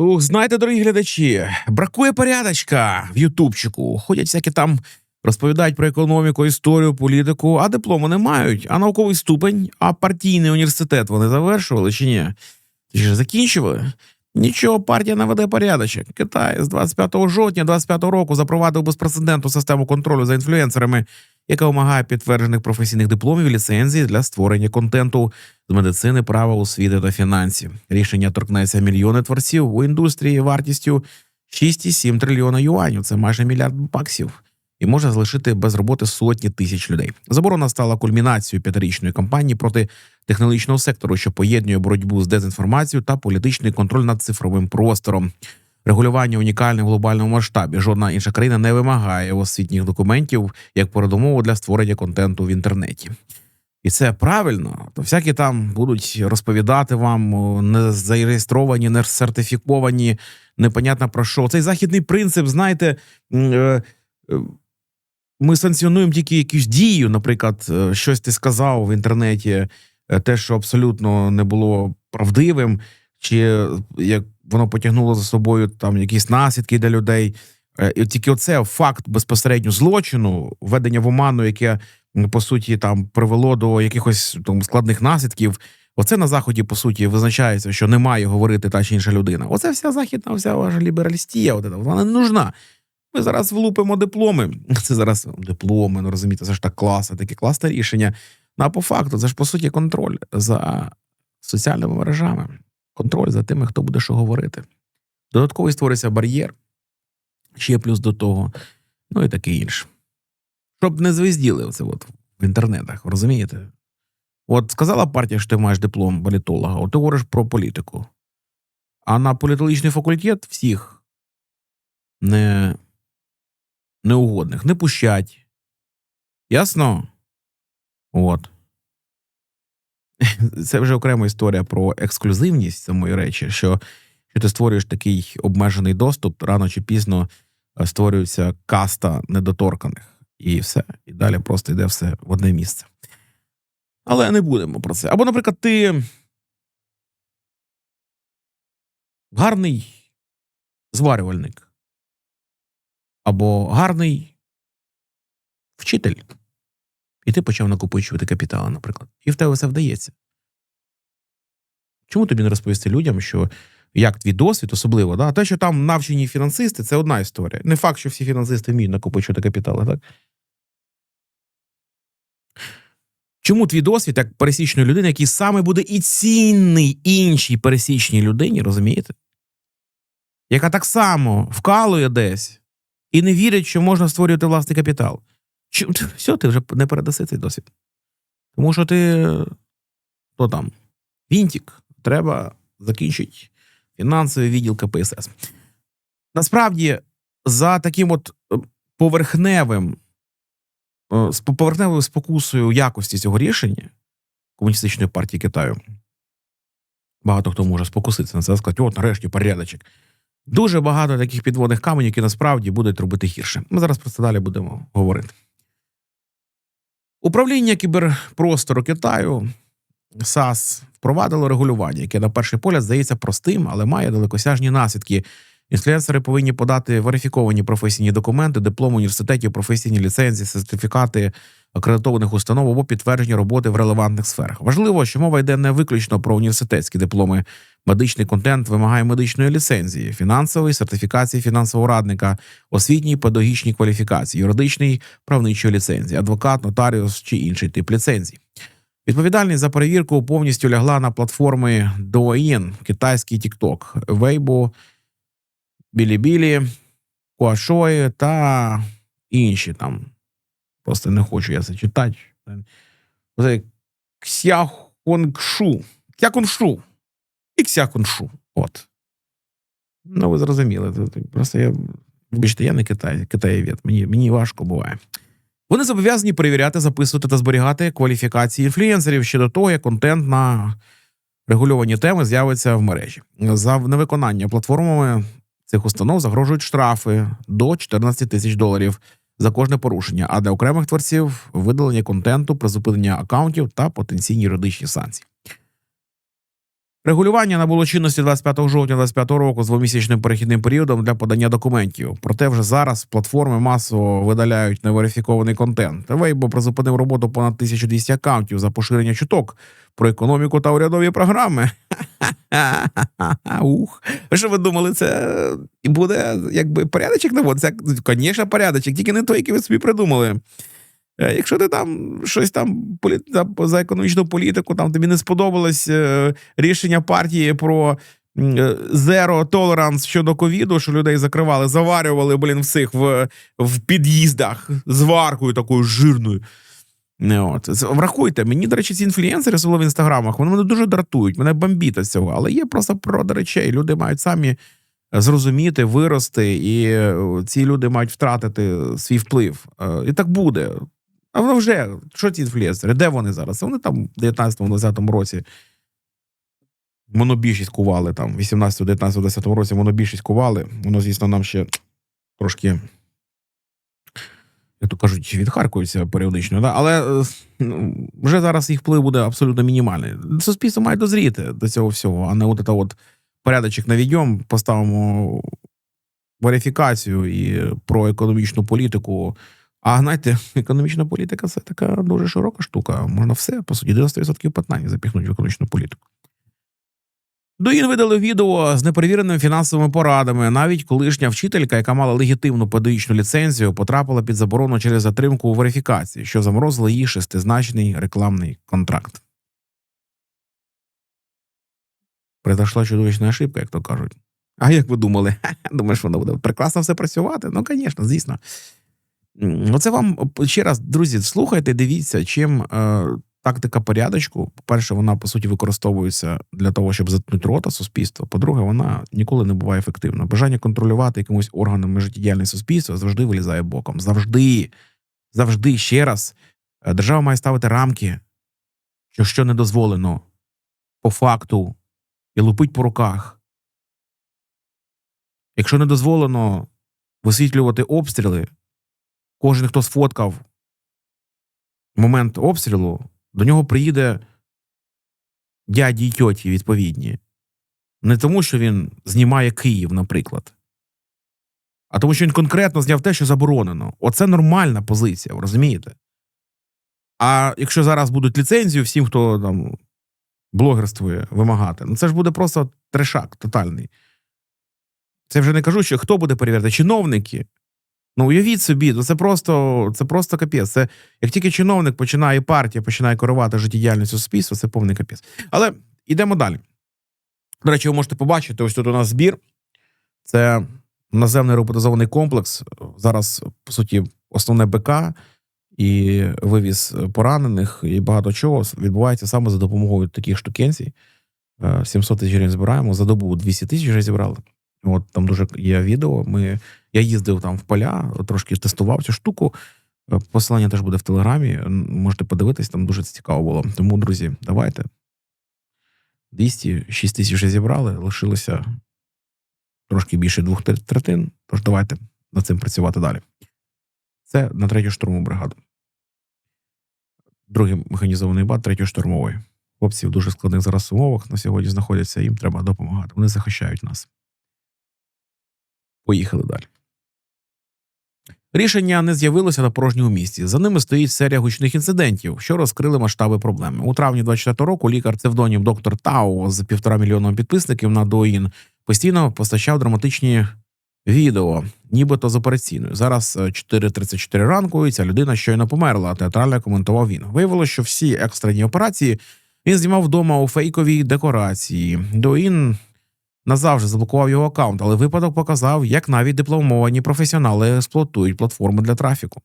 Ух, знаєте, дорогі глядачі, бракує порядочка в Ютубчику. Ходять всякі там, розповідають про економіку, історію, політику, а диплому не мають, а науковий ступень, а партійний університет вони завершували чи ні? Чи ж закінчували? Нічого, партія не веде порядочок. Китай з 25 жовтня 25 року запровадив безпрецедентну систему контролю за інфлюенсерами, яка вимагає підтверджених професійних дипломів і ліцензій для створення контенту з медицини, права, освіти та фінансів. Рішення торкнеться мільйони творців у індустрії вартістю 6,7 трильйона юанів. Це майже мільярд баксів. І може залишити без роботи сотні тисяч людей. Заборона стала кульмінацією п'ятирічної кампанії проти технологічного сектору, що поєднує боротьбу з дезінформацією та політичний контроль над цифровим простором. Регулювання унікальне в глобальному масштабі. Жодна інша країна не вимагає освітніх документів як передумову для створення контенту в інтернеті. І це правильно. То всякі там будуть розповідати вам не зареєстровані, не сертифіковані, непонятно про що. Цей західний принцип, знаєте, е, е, ми санкціонуємо тільки якусь дію, наприклад, е, щось ти сказав в інтернеті, те, що абсолютно не було правдивим, чи як воно потягнуло за собою там якісь наслідки для людей. Е, І тільки оце факт безпосередньо злочину, введення в оману, яке по суті там привело до якихось там складних наслідків. Оце на заході, по суті, визначається, що не має говорити та чи інша людина. Оце вся західна, вся ваша лібералістія, от, вона не нужна. Ми зараз влупимо дипломи. Це зараз дипломи, ну розумієте, це ж так класно, таке класне рішення. Ну, а по факту, це ж по суті контроль за соціальними мережами, контроль за тими, хто буде що говорити. Додатковий створиться бар'єр, ще плюс до того, ну і таке інше. Щоб не звезділи оце от в інтернетах, розумієте? От сказала партія, що ти маєш диплом політолога, от ти говориш про політику. А на політологічний факультет всіх не, неугодних не пущать. Ясно? От. Це вже окрема історія про ексклюзивність самої речі, що, що ти створюєш такий обмежений доступ, рано чи пізно е, створюється каста недоторканих. І все. І далі просто йде все в одне місце. Але не будемо про це. Або, наприклад, ти гарний зварювальник, або гарний вчитель. І ти почав накопичувати капітали, наприклад. І в тебе все вдається. Чому тобі не розповісти людям, що як твій досвід, особливо, да? те, що там навчені фінансисти, це одна історія. Не факт, що всі фінансисти вміють накопичувати капітали, так? Чому твій досвід, як пересічної людини, який саме буде і цінний іншій пересічній людині, розумієте? Яка так само вкалує десь і не вірить, що можна створювати власний капітал. Все, ти вже не передаси цей досвід. Тому що ти хто там? Вінтік. Треба закінчити фінансовий відділ КПСС. Насправді, за таким от е, поверхневим, е, з поверхневою спокусою якості цього рішення Комуністичної партії Китаю, багато хто може спокуситися на це сказати, от нарешті порядочок. Дуже багато таких підводних каменів, які насправді будуть робити гірше. Ми зараз про це далі будемо говорити. Управління кіберпростору Китаю САС впровадило регулювання, яке на перший погляд здається простим, але має далекосяжні наслідки. Інфлюенсери повинні подати верифіковані професійні документи, диплом університетів, професійні ліцензії, сертифікати акредитованих установ або підтвердження роботи в релевантних сферах. Важливо, що мова йде не виключно про університетські дипломи. Медичний контент вимагає медичної ліцензії, фінансової сертифікації фінансового радника, освітній педагогічній кваліфікації, юридичної правничої ліцензії, адвокат, нотаріус чи інший тип ліцензій. Відповідальність за перевірку повністю лягла на платформи Douyin, китайський TikTok, Weibo, Білібілі, Куашої та інші там. Просто не хочу я це читати. Оце Ксяхонгшу. Ксякуншу. І Ксякуншу. От. Ну, ви зрозуміли. Просто я. Вибачте, я не Китай, китаєвід. Мені, мені важко буває. Вони зобов'язані перевіряти, записувати та зберігати кваліфікації інфлюенсерів ще до того, як контент на регульовані теми з'явиться в мережі. За невиконання платформами цих установ загрожують штрафи до 14 тисяч доларів за кожне порушення, а для окремих творців видалення контенту, призупинення акаунтів та потенційні юридичні санкції. Регулювання набуло чинності 25 жовтня 2025 року з двомісячним перехідним періодом для подання документів. Проте вже зараз платформи масово видаляють неверифікований контент. Вейбо призупинив роботу понад 1200 аккаунтів за поширення чуток про економіку та урядові програми. Ух, що ви думали, це буде якби порядочок наводиться? Звісно, порядочок, тільки не той, який ви собі придумали. Е, Якщо ти там щось там за- економічну політику, там тобі не сподобалось е, рішення партії про е, zero tolerance щодо ковіду, що людей закривали, заварювали, блін, всіх в, в під'їздах з варкою такою жирною. От. Врахуйте, мені, до речі, ці інфлюенсери особливо в інстаграмах, вони мене дуже дратують, мене бомбіта цього. Але є просто природа речей. Люди мають самі зрозуміти, вирости, і ці люди мають втратити свій вплив. І так буде. А воно вже, що ці інфлюенсери? Де вони зараз? Вони там в 19-20 році монобільшість кували, там, 18, 19, 20 році монобільшість кували. Воно, звісно, нам ще трошки, як то кажуть, відхаркується періодично. Да? Але е, ну, вже зараз їх вплив буде абсолютно мінімальний. Суспільство має дозріти до цього всього, а не от це от порядочок наведемо, поставимо верифікацію і про економічну політику. А знаєте, економічна політика це така дуже широка штука. Можна все, по суті, 90% питань запіхнути в економічну політику. Дуїн видали відео з неперевіреними фінансовими порадами. Навіть колишня вчителька, яка мала легітимну педагогічну ліцензію, потрапила під заборону через затримку у верифікації, що заморозило її шестизначний рекламний контракт. Произошла чудовищна ошибка, як то кажуть. А як ви думали? Думаєш, воно буде прекрасно все працювати? Ну, звісно, звісно. Оце вам ще раз, друзі, слухайте, дивіться, чим е, тактика порядочку. По-перше, вона по суті використовується для того, щоб заткнути рота суспільства. По-друге, вона ніколи не буває ефективна. Бажання контролювати якимось органами життєдіяльність суспільства завжди вилізає боком. Завжди, завжди ще раз. Е, Держава має ставити рамки, що що не дозволено по факту і лупить по руках. Якщо не дозволено висвітлювати обстріли, кожен, хто сфоткав момент обстрілу, до нього приїде дяді й тьоті відповідні. Не тому, що він знімає Київ, наприклад, а тому, що він конкретно зняв те, що заборонено. Оце нормальна позиція, ви розумієте? А якщо зараз будуть ліцензію всім, хто там блогерствує, вимагати, ну це ж буде просто трешак тотальний. Це вже не кажу, що хто буде перевіряти, чиновники. Ну, уявіть собі, ну це просто це просто капець. Це як тільки чиновник починає партія, починає керувати життєдіяльністю суспільства, це повний капець. Але йдемо далі. До речі, ви можете побачити, ось тут у нас збір. Це наземний роботизований комплекс. Зараз, по суті, основне БК і вивіз поранених, і багато чого відбувається саме за допомогою таких штукенцій. Е, 700 тисяч гривень збираємо, за добу 200 тисяч вже зібрали. От там дуже є відео. Ми, я їздив там в поля, трошки тестував цю штуку. Е, Посилання теж буде в телеграмі. Можете подивитись, там дуже цікаво було. Тому, друзі, давайте. 206 тисяч вже зібрали, лишилося трошки більше двох третин. Тож давайте над цим працювати далі. Це на третю штурмову бригаду. Другий механізований бат третьої штурмової. Хлопці в дуже складних зараз умовах на сьогодні знаходяться, їм треба допомагати. Вони захищають нас. Поїхали далі. Рішення не з'явилося на порожньому місці. За ними стоїть серія гучних інцидентів, що розкрили масштаби проблеми. У травні 24 року лікар псевдонім доктор Тао з півтора мільйона підписників на Доїн постійно постачав драматичні відео, нібито з операційною. Зараз е, 4.34 ранку, і ця людина щойно померла. Театрально коментував він. Виявилося, що всі екстрені операції він знімав вдома у фейковій декорації. Доїн назавжди заблокував його аккаунт, але випадок показав, як навіть дипломовані професіонали експлуатують платформи для трафіку.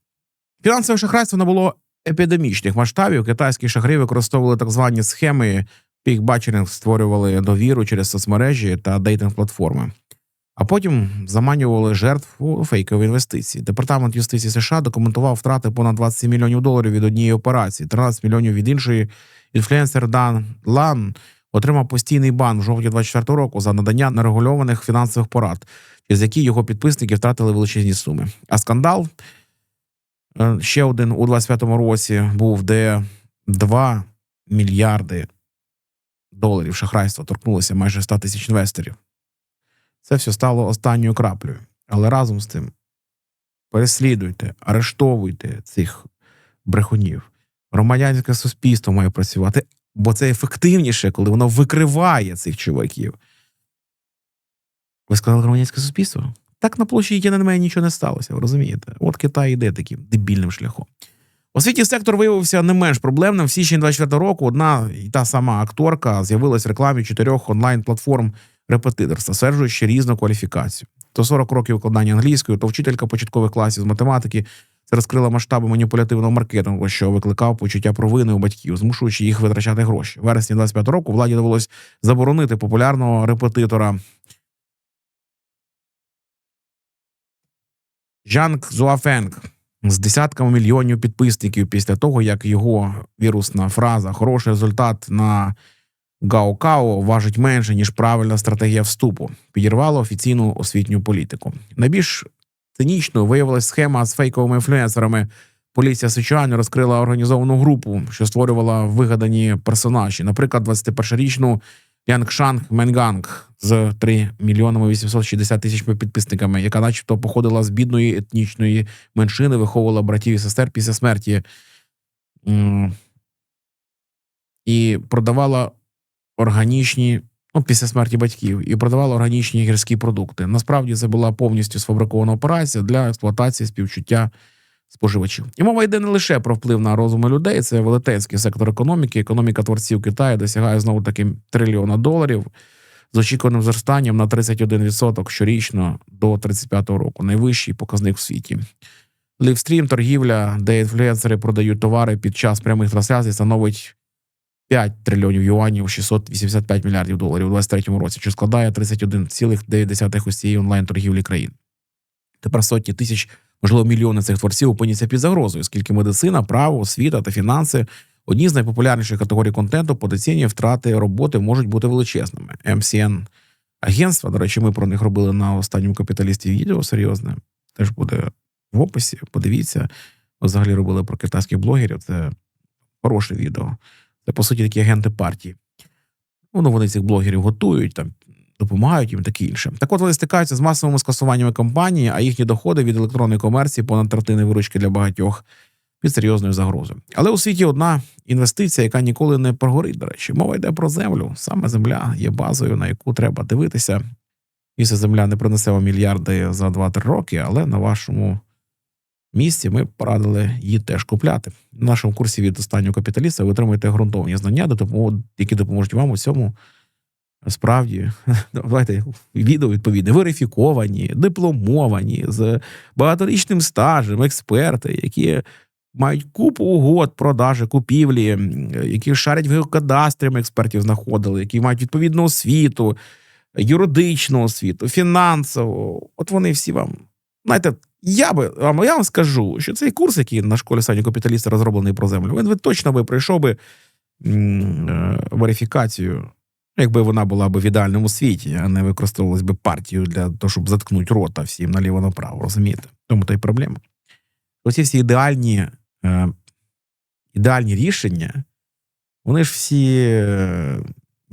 Фінансове шахрайство набуло епідемічних масштабів. Китайські шахри використовували так звані схеми пікбачерінг, створювали довіру через соцмережі та дейтинг-платформи. А потім заманювали жертв у фейкові інвестиції. Департамент юстиції США документував втрати понад 27 мільйонів доларів від однієї операції, 13 мільйонів від іншої. Інфлюенсер Дан Лан отримав постійний бан в жовтні 24 року за надання нерегульованих фінансових порад, через які його підписники втратили величезні суми. А скандал е, ще один у 25-му році був, де 2 мільярди доларів шахрайства торкнулося майже 100 тисяч інвесторів. Це все стало останньою краплею. Але разом з тим переслідуйте, арештовуйте цих брехунів. Громадянське суспільство має працювати, бо це ефективніше, коли воно викриває цих чуваків. Ви сказали громадянське суспільство? Так на площі Тяньаньмені нічого не сталося, ви розумієте? От Китай йде таким дебільним шляхом. У світі сектор виявився не менш проблемним. В січні 24 року одна і та сама акторка з'явилась в рекламі чотирьох онлайн-платформ репетиторства, стверджуючи різну кваліфікацію. То 40 років викладання англійської, то вчителька початкових класів з математики. Це розкрила масштаби маніпулятивного маркетингу, що викликав почуття провини у батьків, змушуючи їх витрачати гроші. Вересні 25 року владі довелось заборонити популярного репетитора Жанг Зуафенг з десятками мільйонів підписників після того, як його вірусна фраза Хороший результат на Гаокао важить менше, ніж правильна стратегія вступу, підірвало офіційну освітню політику. Найбільш цинічною виявилась схема з фейковими інфлюенсерами. Поліція Сичуану розкрила організовану групу, що створювала вигадані персонажі. Наприклад, 21-річну Янгшанг Менганг з 3 мільйонами 860 тисячами підписниками, яка, начебто, походила з бідної етнічної меншини, виховувала братів і сестер після смерті і продавала органічні. Ну, після смерті батьків і продавала органічні гірські продукти. Насправді це була повністю сфабрикована операція для експлуатації співчуття споживачів. І мова йде не лише про вплив на розуми людей, це велетенський сектор економіки. Економіка творців Китаю досягає знову таки трильйона доларів з очікуваним зростанням на 31% щорічно до 35-го року. Найвищий показник в світі. Лівстрім, торгівля, де інфлюенсери продають товари під час прямих трансляцій, становить 5 трильйонів юанів, 685 мільярдів доларів у 2023 році, що складає 31,9 усієї онлайн-торгівлі країн. Тепер сотні тисяч, можливо, мільйони цих творців опиняться під загрозою, оскільки медицина, право, освіта та фінанси одні з найпопулярніших категорій контенту, потенційні втрати роботи можуть бути величезними. MCN агентства, до речі, ми про них робили на останньому капіталісті відео серйозне. Теж буде в описі. Подивіться. Взагалі робили про китайських блогерів. Це хороше відео. Це, по суті, такі агенти партії. Ну, вони цих блогерів готують, там, допомагають їм таке інше. Так от вони стикаються з масовими скасуваннями компанії, а їхні доходи від електронної комерції понад третини виручки для багатьох під серйозною загрозою. Але у світі одна інвестиція, яка ніколи не прогорить, до речі. Мова йде про землю. Саме земля є базою, на яку треба дивитися. І земля не принесе вам мільярди за 2-3 роки, але на вашому місці ми порадили її теж купляти. На нашому курсі від останнього капіталіста ви отримаєте ґрунтовні знання, які допоможуть вам у цьому справді давайте відео відповідне, верифіковані, дипломовані з багаторічним стажем, експерти, які мають купу угод, продажі, купівлі, які шарять в геокадастрі, ми експертів знаходили, які мають відповідну освіту, юридичну освіту, фінансову. От вони всі вам. Знаєте, я би вам я вам скажу, що цей курс, який на школі сані капіталіста розроблений про землю, він би точно би пройшов би м, верифікацію, якби вона була б в ідеальному світі, а не використовувалась би партією для того, щоб заткнути рота всім наліво направо, розумієте? Тому то й проблема. Оці всі ідеальні, е, ідеальні рішення, вони ж всі е,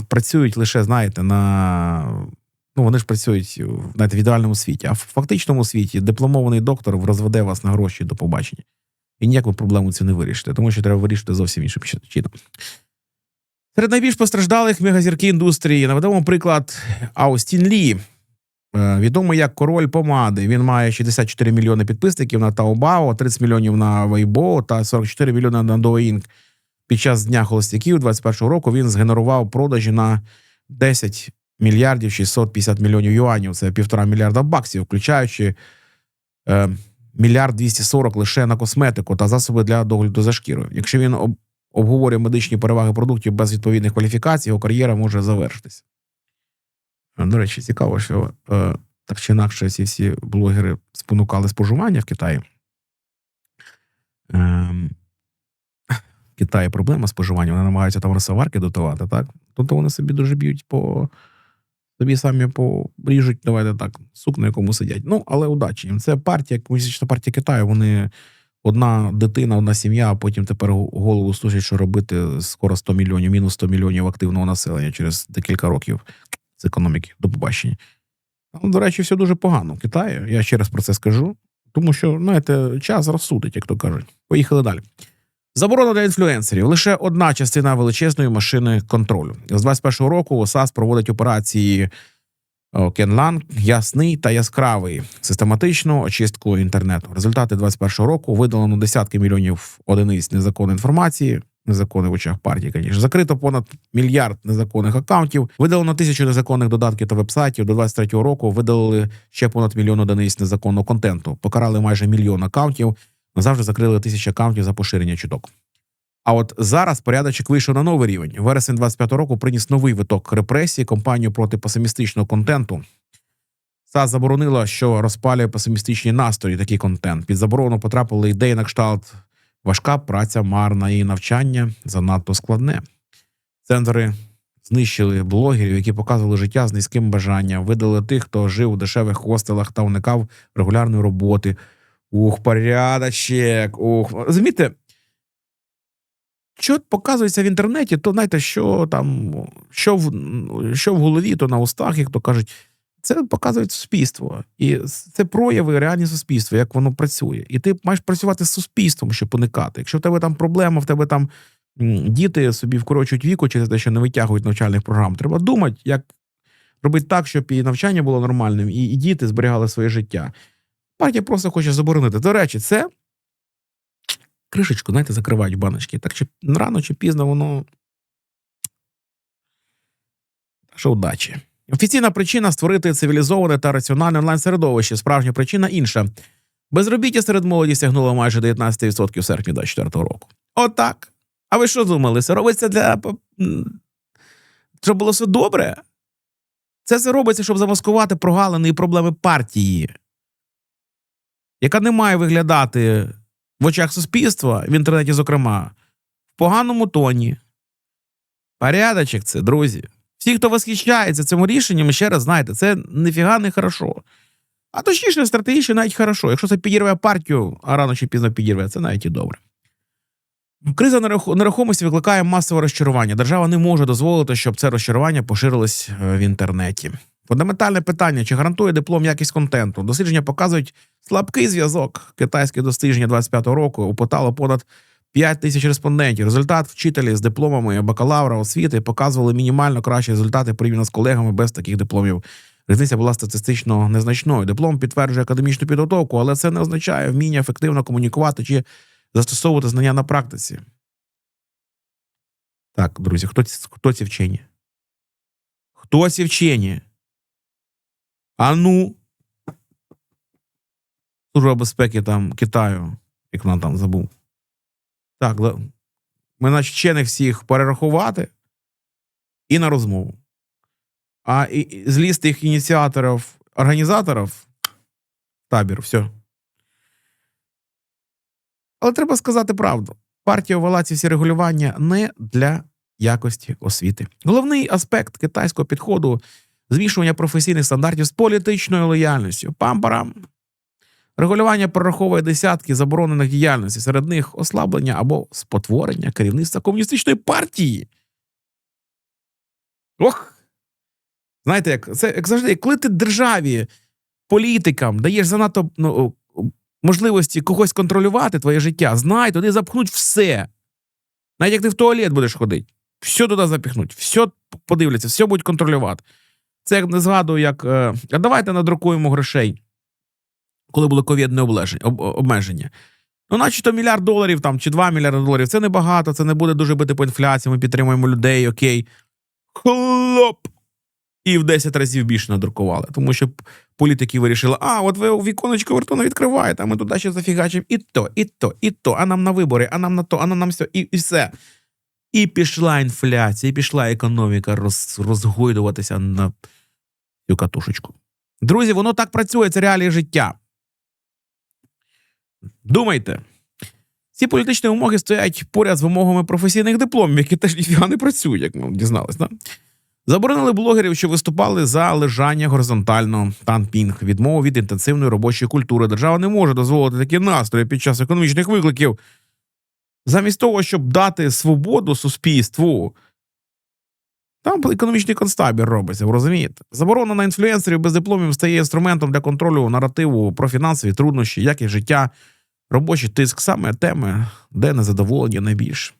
працюють лише, знаєте, на. Ну, вони ж працюють знаєте, в ідеальному світі, а в фактичному світі дипломований доктор розведе вас на гроші до побачення. І ніяку проблему цю не вирішите, тому що треба вирішити зовсім іншим чином. Серед найбільш постраждалих мегазірки індустрії наведемо приклад Аустін Лі. Е, Відомий як король помади. Він має 64 мільйони підписників на Taobao, 30 мільйонів на Weibo та 44 мільйони на Douyin. Під час дня холостяків 21 року він згенерував продажі на 10 мільярдів 650 мільйонів юанів. Це півтора мільярда баксів, включаючи е, мільярд 240 лише на косметику та засоби для догляду за шкірою. Якщо він об, обговорює медичні переваги продуктів без відповідних кваліфікацій, його кар'єра може завершитися. До речі, цікаво, що е, так чи інакше ці всі блогери спонукали споживання в Китаї. Е, Китаї проблема споживання, вони намагаються там розсаварки дотувати, так? Тобто вони собі дуже б'ють по собі самі поріжуть, давайте так, сук, на якому сидять. Ну, але удачі їм. Це партія, комуністична партія Китаю, вони одна дитина, одна сім'я, а потім тепер голову служить, що робити скоро 100 мільйонів, мінус 100 мільйонів активного населення через декілька років з економіки. До побачення. Там, до речі, все дуже погано в Китаї. Я ще раз про це скажу. Тому що, знаєте, час розсудить, як то кажуть. Поїхали далі. Заборона для інфлюенсерів лише одна частина величезної машини контролю. З 21-го року САС проводить операції Кенлан ясний та яскравий систематичну очистку інтернету. Результати 21-го року видалено десятки мільйонів одиниць незаконної інформації. Незаконних в очах партії, звісно. Закрито понад мільярд незаконних акаунтів, видалено тисячу незаконних додатків та вебсайтів. До 23-го року видалили ще понад мільйон одиниць незаконного контенту. Покарали майже мільйон акаунтів. Назавжди закрили тисячі акаунтів за поширення чуток. А от зараз порядочок вийшов на новий рівень. Вересень 25 року приніс новий виток репресій компанію проти песимістичного контенту. САС заборонила, що розпалює песимістичні настрої такий контент. Під заборону потрапили ідеї на кшталт важка праця, марна і навчання занадто складне. Цензори знищили блогерів, які показували життя з низьким бажанням, видали тих, хто жив у дешевих хостелах та уникав регулярної роботи. Ух, порядочек, ух. Розумієте, що показується в інтернеті, то знаєте, що там, що в, що в голові, то на устах, як то кажуть, це показує суспільство. І це прояви реальні суспільства, як воно працює. І ти маєш працювати з суспільством, щоб уникати. Якщо в тебе там проблема, в тебе там діти собі вкорочують віку через те, що не витягують навчальних програм, треба думати, як робити так, щоб і навчання було нормальним, і, і діти зберігали своє життя. Партія просто хоче заборонити. До речі, це кришечку, знаєте, закривають баночки. Так чи рано чи пізно воно. Що удачі. Офіційна причина створити цивілізоване та раціональне онлайн-середовище. Справжня причина інша. Безробіття серед молоді сягнуло майже 19% в серпні 2024 року. Отак. А ви що думали? Це робиться для. Щоб було все добре? Це все робиться, щоб замаскувати прогалини і проблеми партії, яка не має виглядати в очах суспільства, в інтернеті, зокрема, в поганому тоні. Порядочок це, друзі. Всі, хто восхищається цим рішенням, ще раз знаєте, це ніфіга не хорошо. А точніше, стратегічно навіть хорошо. Якщо це підірве партію, а рано чи пізно підірве, це навіть і добре. Криза нерухомості викликає масове розчарування. Держава не може дозволити, щоб це розчарування поширилось е, в інтернеті. Фундаментальне питання: чи гарантує диплом якість контенту? Дослідження показують слабкий зв'язок. Китайське дослідження 25-го року опитало понад 5 тисяч респондентів. Результат вчителі з дипломами бакалавра освіти показували мінімально кращі результати порівняно з колегами без таких дипломів. Різниця була статистично незначною. Диплом підтверджує академічну підготовку, але це не означає вміння ефективно комунікувати чи застосовувати знання на практиці. Так, друзі, хто, ці- хто ці вчені? Хто ці вчені? А ну. Служба безпеки там Китаю, як вона там забув. Так, ми наче вчених всіх перерахувати і на розмову. А і злізти їх ініціаторів, організаторів табір, все. Але треба сказати правду. Партія ввела ці всі регулювання не для якості освіти. Головний аспект китайського підходу змішування професійних стандартів з політичною лояльністю. Пам-парам. Регулювання прораховує десятки заборонених діяльностей, серед них ослаблення або спотворення керівництва комуністичної партії. Ох! Знаєте, як це як завжди, коли ти державі, політикам даєш занадто ну, можливості когось контролювати твоє життя, знай, туди запхнуть все. Навіть як ти в туалет будеш ходити, все туди запіхнуть, все подивляться, все будуть контролювати. Це не згадую, як е, а давайте надрукуємо грошей, коли були ковідне обмеження. Ну, начебто мільярд доларів там чи 2 мільярди доларів. Це небагато, це не буде дуже бити по інфляції, ми підтримуємо людей, окей. Хлоп! І в 10 разів більше надрукували. Тому що політики вирішили, а, от ви віконечко вертона відкриваєте, а ми туди ще зафігачимо і то, і то, і то, а нам на вибори, а нам на то, а нам все, і, і все. І пішла інфляція, і пішла економіка роз, розгойдуватися на цю катушечку. Друзі, воно так працює, це реалії життя. Думайте. Ці політичні вимоги стоять поряд з вимогами професійних дипломів, які теж ніфіга не працюють, як ми дізналися. Да? Заборонили блогерів, що виступали за лежання горизонтально танпінг, відмову від інтенсивної робочої культури. Держава не може дозволити такі настрої під час економічних викликів. Замість того, щоб дати свободу суспільству, там економічний концтабір робиться, ви розумієте? Заборона на інфлюенсерів без дипломів стає інструментом для контролю наративу про фінансові труднощі, якість життя, робочий тиск, саме теми, де незадоволення найбільше.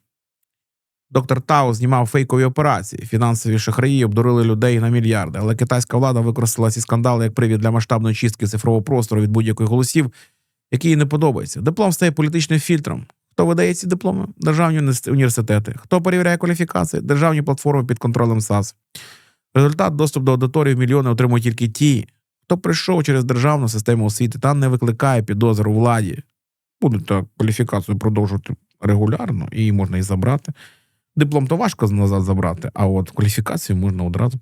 Доктор Тао знімав фейкові операції. Фінансові шахраї обдурили людей на мільярди, але китайська влада використала ці скандали як привід для масштабної чистки цифрового простору від будь-яких голосів, які їй не подобаються. Диплом стає політичним фільтром. Хто видає ці дипломи? Державні університети. Хто перевіряє кваліфікації? Державні платформи під контролем САС. Результат доступ до аудиторії в мільйони отримують тільки ті, хто прийшов через державну систему освіти та не викликає підозру владі. Будуть так кваліфікацію продовжувати регулярно, її можна і забрати. Диплом то важко назад забрати, а от кваліфікацію можна одразу.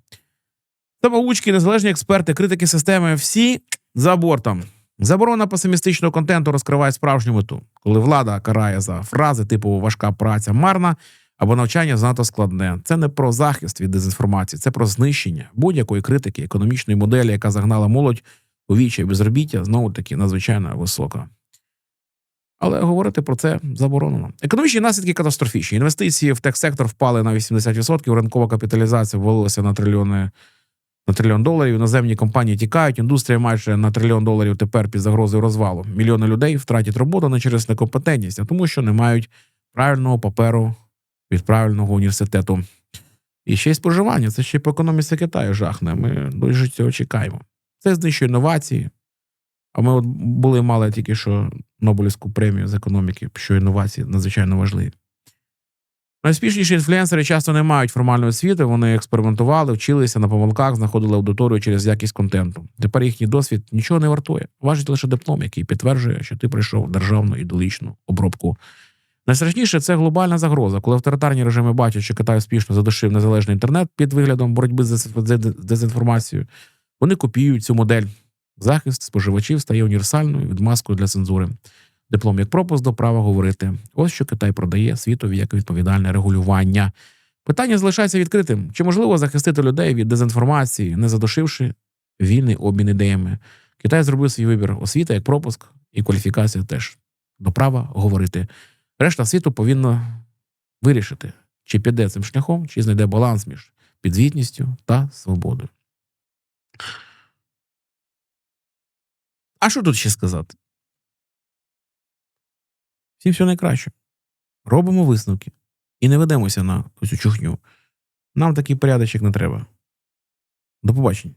Самоучки, незалежні експерти, критики системи всі за бортом. Заборона песимістичного контенту розкриває справжню мету, коли влада карає за фрази типу важка праця марна або навчання занадто складне. Це не про захист від дезінформації, це про знищення будь-якої критики економічної моделі, яка загнала молодь у вічі безробіття, знову таки надзвичайно висока. Але говорити про це заборонено. Економічні наслідки катастрофічні. Інвестиції в техсектор впали на 80%, ринкова капіталізація ввалилася на трильйони на трильйон доларів. Іноземні компанії тікають. Індустрія майже на трильйон доларів тепер під загрозою розвалу. Мільйони людей втратять роботу не через некомпетентність, а тому, що не мають правильного паперу від правильного університету. І ще й споживання. Це ще по економіці Китаю жахне. Ми дуже цього чекаємо. Це знищує інновації. А ми от були мали тільки що Нобелівську премію з економіки, що інновації надзвичайно важливі. Найуспішніші інфлюенсери часто не мають формальної освіти, вони експериментували, вчилися на помилках, знаходили аудиторію через якість контенту. Тепер їхній досвід нічого не вартує. Важить лише диплом, який підтверджує, що ти пройшов державну ідеологічну обробку. Найстрашніше це глобальна загроза, коли авторитарні режими бачать, що Китай успішно задушив незалежний інтернет під виглядом боротьби з дезінформацією. Вони копіюють цю модель. Захист споживачів стає універсальною відмазкою для цензури. Диплом як пропуск до права говорити. Ось що Китай продає світові як відповідальне регулювання. Питання залишається відкритим: чи можливо захистити людей від дезінформації, не задушивши вільний обмін ідеями? Китай зробив свій вибір освіта як пропуск і кваліфікація теж до права говорити. Решта світу повинна вирішити, чи піде цим шляхом, чи знайде баланс між підзвітністю та свободою. А що тут ще сказати? Всім все найкраще. Робимо висновки і не ведемося на цю чухню. Нам такий порядочок не треба. До побачення.